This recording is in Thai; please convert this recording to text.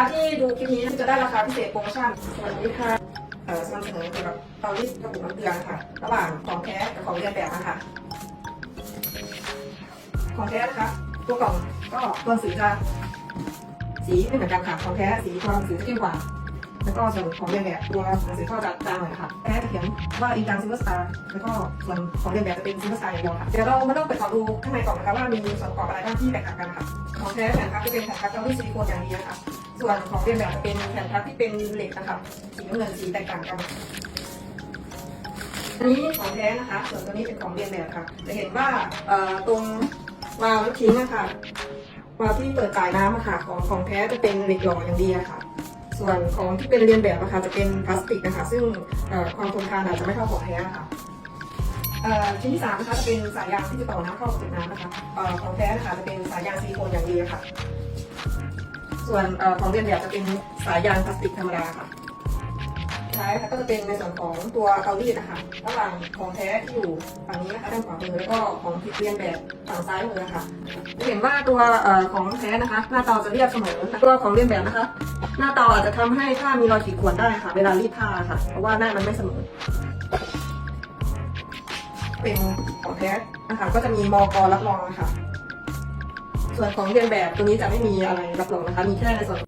าที่ดูคลิปนี้จะได้ราคาพิเศษโปรโมชั่นสวัสดีค่ะเอ่อสนับสนุนเกี่ยวกับเตารีดกระปุกน้ำเกลือค่ะ ระหว่างของแท้กับของเรียนแบบนะคะของแท้นะคะ ตัวกล่องก็ตัวหนังสือจะสีไม่เหมือนกันค่ะของแท้สีตัวหนังสือจะเข้มกว่า แล้วก็ส่วนของเรียนแบบตัวหนังสือก็จะจางหน่อยค่ะแท้จะเขียนว่าอินจังซิลเวอร์สตาร์แล้วก็ส่วนของเรียนแบบจะเป็นซิลเวอร์สตาร์อย่างเดียวค่ะเดี๋ยวเรามาเริ่มเปิดขอดูข้างในกล่องนะคะว่ามีส่วนประกอบอะไรบ้างที่แตกต่างกันค่ะของแท้แผ่นพับจะเป็นแผ่นพับเตารีดซิลิโคนอย่างดีนะคะส่วนของเรียนแบบจะเป็นแผ่นพับที่เป็นเหล็กนะคะสีน้ำเงินสีแตกต่างกันอันนี้ของแท้นะคะ ส่วนตัวนี้เป็นของเรียนแบบค่ะ จะเห็นว่าตรงวาล์วทิ้งนะคะวาล์วที่เปิดจ่ายน้ำค่ะ ของของแท้จะเป็นเหล็กหล่ออย่างดีค่ะ ส่วนของที่เป็นเรียนแบบนะคะจะเป็นพลาสติกนะคะ ซึ่งความทนทานอาจจะไม่เท่าของแท้ค่ะชิ้นที่สามนะคะจะเป็นสายยางที่จะต่อน้ำเข้ากับน้ำนะคะของแท้นะคะจะเป็นสายยางซิลิโคนอย่างดีค่ะ ส่วนของเรียนแบบจะเป็นสายยางพลาสติกธรรมดาค่ะ ท้ายค่ะก็จะเป็นในส่วนของตัวเตารีนะคะระหว่างของแท้ที่อยู่ฝั่งนี้นะคะด้านขวามือแล้วก็ของที่เรียนแบบฝั่งซ้ายมือค่ะจะเห็นว่าตัวออของแท้นะคะ หน้าเตาจะเรียบเสมอตัวของเรียนแบบนะคะ หน้าเตาอาจจะทำให้ผ้ามีรอยขีดข่วนได้ค่ะ เวลารีดผ้าค่ะ เพราะว่าหน้ามันไม่เสมอเป็นของแท้นะคะก็จะมีมอกรับรองนะคะส่วนของเรียนแบบตัวนี้จะไม่มีอะไรรับรองนะคะ มีแค่ในส่วน